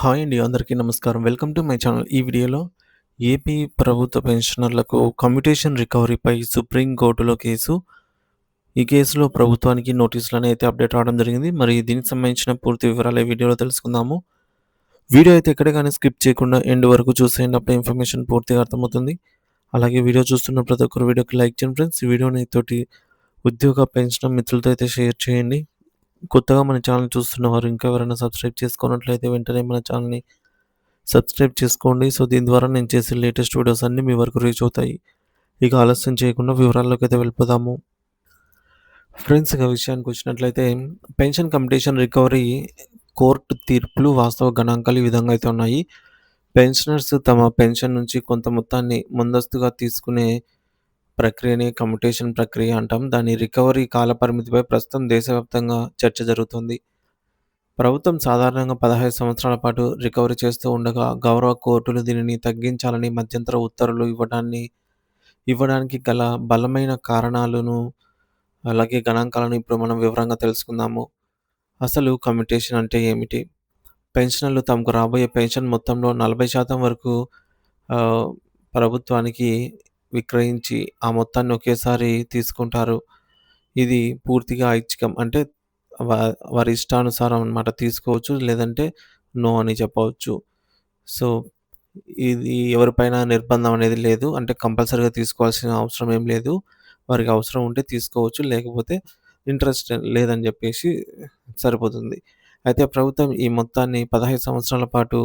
Hi అండి. అందరికీ నమస్కారం. Welcome to my channel. ఈ వీడియోలో ఏపీ ప్రభుత్వ పెన్షనర్లకు కమ్యూటేషన్ రికవరీపై సుప్రీం కోర్టులో కేసు. ఈ కేసులో ప్రభుత్వానికి నోటీసులనైతే అప్డేట్ రావడం జరిగింది. మరి దీనికి సంబంధించిన పూర్తి వివరాలు ఈ వీడియోలో తెలుసుకుందాము. వీడియో అయితే ఎక్కడ స్కిప్ చేయకుండా ఎండ్ వరకు చూసేయండి. అప్పుడే ఇన్ఫర్మేషన్ పూర్తిగా అర్థమవుతుంది. అలాగే వీడియో చూస్తున్న ప్రతి ఒక్కరు వీడియోకి లైక్ చేయండి ఫ్రెండ్స్. ఈ వీడియోని తోటి ఉద్యోగ పెన్షన్ మిత్రులతో అయితే షేర్ చేయండి. కొత్తగా మన ఛానల్ చూస్తున్నవారు ఇంకా ఎవరైనా సబ్స్క్రైబ్ చేసుకున్నట్లయితే వెంటనే మన ఛానల్‌ని సబ్స్క్రైబ్ చేసుకోండి. సో, దీని ద్వారా నేను చేసే లేటెస్ట్ వీడియోస్ అన్నీ మీ వరకు రీచ్ అవుతాయి. ఇక ఆలస్యం చేయకుండా వివరాల్లోకి అయితే వెళ్ళిపోదాము. ఫ్రెండ్స్ ఇక విషయానికొచ్చినట్లయితే పెన్షన్ కంపిటీషన్ రికవరీ కోర్టు తీర్పులు వాస్తవ గణాంకాలు ఈ విధంగా అయితే ఉన్నాయి. పెన్షనర్స్ తమ పెన్షన్ నుంచి కొంత మొత్తాన్ని ముందస్తుగా తీసుకునే ప్రక్రియని కమ్యుటేషన్ ప్రక్రియ అంటాం. దాని రికవరీ కాలపరిమితిపై ప్రస్తుతం దేశవ్యాప్తంగా చర్చ జరుగుతుంది. ప్రభుత్వం సాధారణంగా 15 సంవత్సరాల పాటు రికవరీ చేస్తూ ఉండగా, గౌరవ కోర్టులు దీనిని తగ్గించాలని మధ్యంతర ఉత్తర్వులు ఇవ్వడాన్ని ఇవ్వడానికి గల బలమైన కారణాలను, అలాగే గణాంకాలను ఇప్పుడు మనం వివరంగా తెలుసుకుందాము. అసలు కమ్యూటేషన్ అంటే ఏమిటి? పెన్షనర్లు తమకు రాబోయే పెన్షన్ మొత్తంలో 40% వరకు ప్రభుత్వానికి విక్రయించి ఆ మొత్తాన్ని ఒకేసారి తీసుకుంటారు. ఇది పూర్తిగా ఐచ్ఛికం. అంటే వ వారి ఇష్టానుసారం అన్నమాట. తీసుకోవచ్చు. లేదంటే నో అని చెప్పవచ్చు. సో, ఇది ఎవరిపైన నిర్బంధం అనేది లేదు. అంటే కంపల్సరీగా తీసుకోవాల్సిన అవసరం ఏం లేదు. వారికి అవసరం ఉంటే తీసుకోవచ్చు. లేకపోతే ఇంట్రెస్ట్ లేదని చెప్పేసి సరిపోతుంది. అయితే ప్రభుత్వం ఈ మొత్తాన్ని 15 సంవత్సరాల పాటు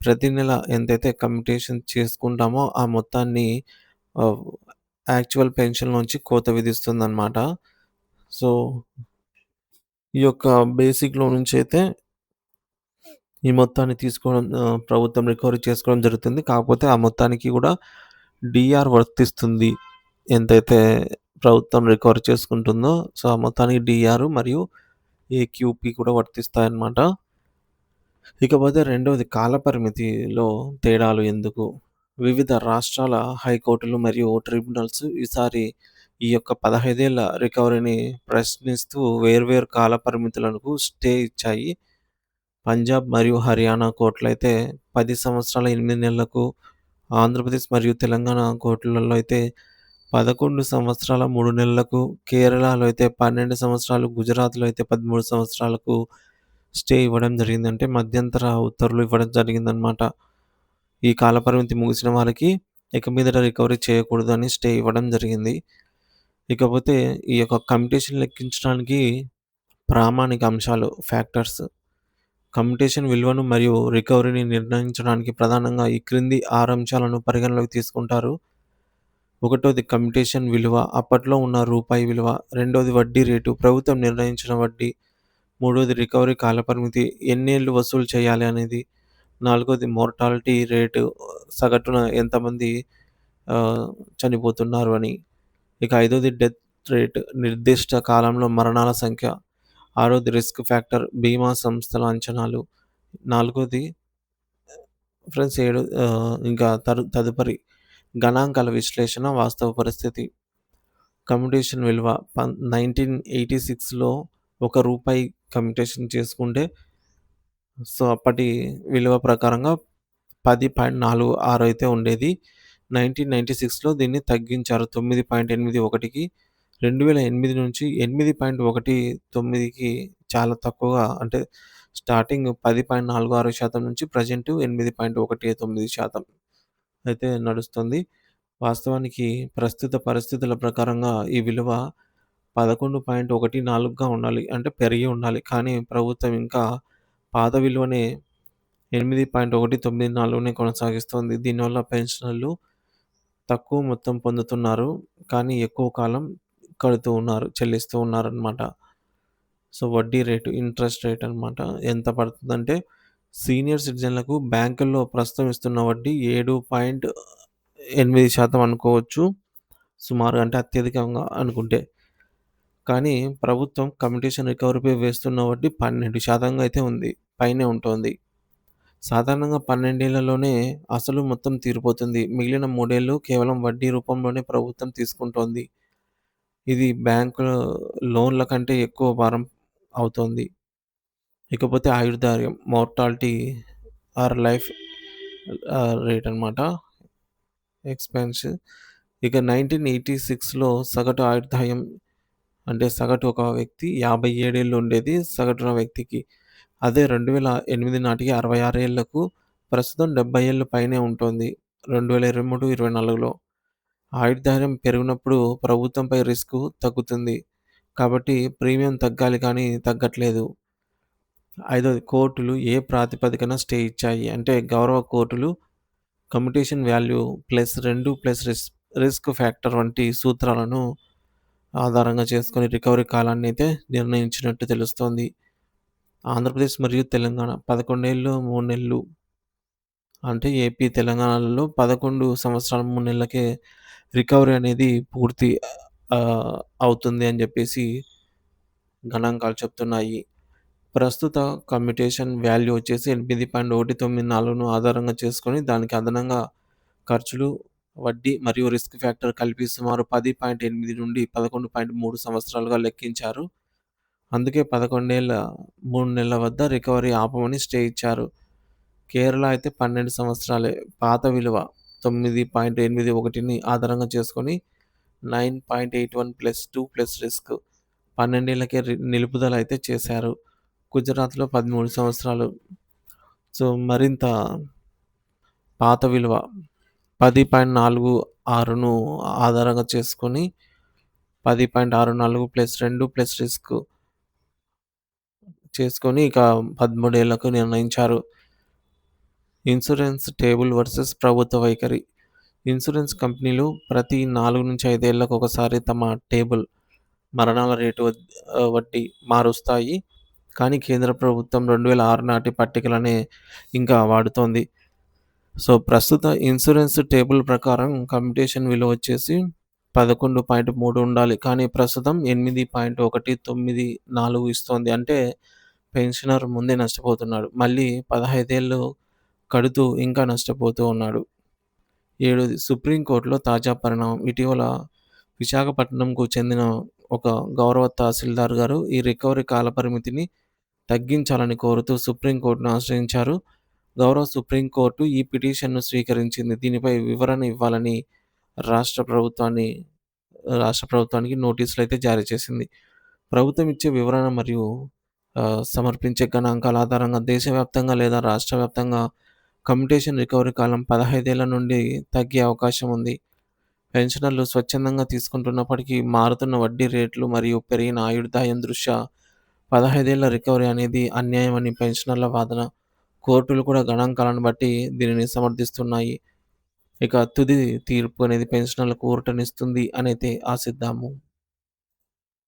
ప్రతి నెల ఎంతైతే కమ్యూటేషన్ చేసుకుంటామో ఆ మొత్తాన్ని యాక్చువల్ పెన్షన్‌లోంచి కోత విధిస్తుందన్నమాట. సో ఈ యొక్క బేసిక్‌లో అయితే ఈ మొత్తాన్ని తీసుకోవడం ప్రభుత్వం రికవరీ చేసుకోవడం జరుగుతుంది. కాకపోతే ఆ మొత్తానికి కూడా డిఆర్ వర్తిస్తుంది. ఎంతైతే ప్రభుత్వం రికవరీ చేసుకుంటుందో సో, ఆ మొత్తానికి డిఆర్ మరియు ఏక్యూపీ కూడా వర్తిస్తాయన్నమాట. ఇకపోతే రెండవది కాలపరిమితిలో తేడాలు ఎందుకు? వివిధ రాష్ట్రాల హైకోర్టులు మరియు ట్రిబ్యునల్స్ ఈసారి ఈ యొక్క పదహైదేళ్ళ రికవరీని ప్రశ్నిస్తూ వేర్వేరు కాల పరిమితులకు స్టే ఇచ్చాయి. పంజాబ్ మరియు హర్యానా కోర్ట్లైతే పది సంవత్సరాల ఎనిమిది నెలలకు, ఆంధ్రప్రదేశ్ మరియు తెలంగాణ కోర్టులలో అయితే 11 సంవత్సరాల మూడు నెలలకు, కేరళలో అయితే 12 సంవత్సరాలు, గుజరాత్‌లో అయితే 13 సంవత్సరాలకు స్టే ఇవ్వడం జరిగిందంటే మధ్యంతర ఉత్తర్వులు ఇవ్వడం జరిగిందనమాట ఈ కాలపరిమితి ముగిసిన వారికి ఇక మీదట రికవరీ చేయకూడదని స్టే ఇవ్వడం జరిగింది. ఇకపోతే ఈ యొక్క కమ్యూటేషన్ లెక్కించడానికి ప్రామాణిక అంశాలు ఫ్యాక్టర్స్. కమ్యూటేషన్ విలువను మరియు రికవరీని నిర్ణయించడానికి ప్రధానంగా ఈ క్రింది ఆరు అంశాలను పరిగణలోకి తీసుకుంటారు. ఒకటోది కమ్యూటేషన్ విలువ. అప్పట్లో ఉన్న రూపాయి విలువ. రెండోది వడ్డీ రేటు. ప్రభుత్వం నిర్ణయించిన వడ్డీ. మూడోది రికవరీ కాలపరిమితి. ఎన్నేళ్ళు వసూలు చేయాలి అనేది. నాలుగోది మోర్టాలిటీ రేటు. సగటున ఎంతమంది చనిపోతున్నారు అని. ఇక ఐదోది డెత్ రేట్. నిర్దిష్ట కాలంలో మరణాల సంఖ్య. ఆరోది రిస్క్ ఫ్యాక్టర్. బీమా సంస్థల అంచనాలు. నాలుగోది ఫ్రెండ్స్ ఏడు ఇంకా తరు తదుపరి గణాంకాల విశ్లేషణ, వాస్తవ పరిస్థితి. కమ్యూటేషన్ విలువ పం 1986లో ఒక రూపాయి కమ్యూటేషన్ చేసుకుంటే సో అప్పటి విలువ ప్రకారంగా పది పాయింట్ నాలుగు ఆరు అయితే ఉండేది. నైన్టీన్ నైన్టీ సిక్స్లో దీన్ని తగ్గించారు. తొమ్మిది పాయింట్ ఎనిమిది ఒకటికి రెండు వేల ఎనిమిది నుంచి ఎనిమిది పాయింట్ ఒకటి తొమ్మిదికి చాలా తక్కువగా అంటే స్టార్టింగ్ పది పాయింట్ నాలుగు ఆరు శాతం నుంచి ప్రజెంట్ ఎనిమిది పాయింట్ ఒకటి తొమ్మిది శాతం అయితే నడుస్తుంది. వాస్తవానికి ప్రస్తుత పరిస్థితుల ప్రకారంగా ఈ విలువ పదకొండు పాయింట్ ఒకటి నాలుగుగా ఉండాలి అంటే పెరిగి ఉండాలి. కానీ ప్రభుత్వం ఇంకా పాత విలువనే 8.194లోనే కొనసాగిస్తోంది. దీనివల్ల పెన్షనర్లు తక్కువ మొత్తం పొందుతున్నారు. కానీ ఎక్కువ కాలం కడుతూ ఉన్నారు. చెల్లిస్తూ ఉన్నారన్నమాట. సో, వడ్డీ రేటు, ఇంట్రెస్ట్ రేట్ అన్నమాట. ఎంత పడుతుందంటే సీనియర్ సిటిజన్‌లకు బ్యాంకుల్లో ప్రస్తుతం ఇస్తున్న వడ్డీ 7.8% అనుకోవచ్చు. సుమారు అంటే అత్యధికంగా అనుకుంటే. కానీ ప్రభుత్వం కమ్యూనికేషన్ రికవరీపై వేస్తున్న వడ్డీ 12% అయితే ఉంది. పైనే ఉంటుంది సాధారణంగా పన్నెండేళ్ళలోనే అసలు మొత్తం తీరిపోతుంది. మిగిలిన మూడేళ్ళు కేవలం వడ్డీ రూపంలోనే ప్రభుత్వం తీసుకుంటోంది. ఇది బ్యాంకుల లోన్ల కంటే ఎక్కువ భారం అవుతోంది. ఇకపోతే ఆయుర్దార్యం మోర్టాలిటీ ఆర్ లైఫ్ రేట్ అనమాట. ఎక్స్‌పెన్స్. ఇక 1986లో సగటు ఆయుర్దాయం అంటే సగటు ఒక వ్యక్తి 57 ఏళ్ళు ఉండేది సగటున వ్యక్తికి. అదే 2008 నాటికి 66 ఏళ్ళకు ప్రస్తుతం 70 ఏళ్ళ పైనే ఉంటోంది. 2023, 24లో. ఆయుర్దాయం పెరిగినప్పుడు ప్రభుత్వంపై రిస్కు తగ్గుతుంది. కాబట్టి ప్రీమియం తగ్గాలి కానీ తగ్గట్లేదు. ఐదోది కోర్టులు ఏ ప్రాతిపదికన స్టే ఇచ్చాయి. అంటే గౌరవ కోర్టులు కమ్యుటేషన్ వాల్యూ ప్లస్ రెండు ప్లస్ రిస్ రిస్క్ ఫ్యాక్టర్ వంటి సూత్రాలను ఆధారంగా చేసుకొని రికవరీ కాలాన్ని అయితే నిర్ణయించినట్టు తెలుస్తోంది. ఆంధ్రప్రదేశ్ మరియు తెలంగాణ పదకొండేళ్ళు మూడు నెలలు. అంటే ఏపీ, తెలంగాణలో పదకొండు సంవత్సరాల మూడు నెలలకే రికవరీ అనేది పూర్తి అవుతుంది అని చెప్పేసి గణాంకాలు చెప్తున్నాయి. ప్రస్తుత కమ్యూటేషన్ వాల్యూ వచ్చేసి 8.194ను ఆధారంగా చేసుకొని దానికి అదనంగా ఖర్చులు, వడ్డీ మరియు రిస్క్ ఫ్యాక్టర్ కలిపి సుమారు 10.8 నుండి 11.3 సంవత్సరాలుగా లెక్కించారు. అందుకే పదకొండేళ్ళ మూడు నెలల వద్ద రికవరీ ఆపమని స్టే ఇచ్చారు. కేరళ అయితే 12 సంవత్సరాలే పాత విలువ 9.81ని ఆధారంగా చేసుకొని 9.81 ప్లస్ టూ ప్లస్ రిస్క్ 12 నిలుపుదల అయితే చేశారు. గుజరాత్‌లో 13 సంవత్సరాలు. సో, మరింత పాత విలువ 10.46ను ఆధారంగా చేసుకొని 10.64 ప్లస్ రెండు ప్లస్ రిస్క్ చేసుకొని ఇక పదమూడేళ్ళకు నిర్ణయించారు. ఇన్సూరెన్స్ టేబుల్ వర్సెస్ ప్రభుత్వ వైఖరి. ఇన్సూరెన్స్ కంపెనీలు ప్రతి నాలుగు నుంచి ఐదేళ్ళకు ఒకసారి తమ టేబుల్ మరణాల రేటు ఆహ్, వడ్డీ మారుస్తాయి. కానీ కేంద్ర ప్రభుత్వం 2006 నాటి పట్టికలనే ఇంకా వాడుతోంది. సో, ప్రస్తుత ఇన్సూరెన్స్ టేబుల్ ప్రకారం కంప్యూటేషన్ విలువ వచ్చేసి 11.3 ఉండాలి. కానీ ప్రస్తుతం 8.194 ఇస్తోంది. అంటే పెన్షనర్ ముందే నష్టపోతున్నాడు. మళ్ళీ పదహైదేళ్ళు కడుతూ ఇంకా నష్టపోతూ ఉన్నాడు. ఏడోది సుప్రీం కోర్టులో తాజా పరిణామం. ఇటీవల విశాఖపట్నంకు చెందిన ఒక గౌరవ తహసీల్దార్ గారు ఈ రికవరీ కాలపరిమితిని తగ్గించాలని కోరుతూ సుప్రీంకోర్టును ఆశ్రయించారు. గౌరవ సుప్రీం కోర్టు ఈ పిటిషన్‌ను స్వీకరించింది. దీనిపై వివరణ ఇవ్వాలని రాష్ట్ర ప్రభుత్వాన్ని రాష్ట్ర ప్రభుత్వానికి నోటీసులైతే జారీ చేసింది. ప్రభుత్వం ఇచ్చే వివరణ మరియు సమర్పించే గణాంకాల ఆధారంగా దేశవ్యాప్తంగా లేదా రాష్ట్ర వ్యాప్తంగా కమ్యూటేషన్ రికవరీ కాలం పదహైదేళ్ళ నుండి తగ్గే అవకాశం ఉంది. పెన్షనర్లు స్వచ్ఛందంగా తీసుకుంటున్నప్పటికీ మారుతున్న వడ్డీ రేట్లు మరియు పెరిగిన ఆయుర్దాయం దృష్ట్యా పదహైదేళ్ళ రికవరీ అనేది అన్యాయమని పెన్షనర్ల వాదన. కోర్టులు కూడా గణాంకాలను బట్టి దీనిని సమర్థిస్తున్నాయి. ఇక తుది తీర్పు అనేది పెన్షనర్లకు ఊరటనిస్తుంది అనేది ఆశిద్దాము.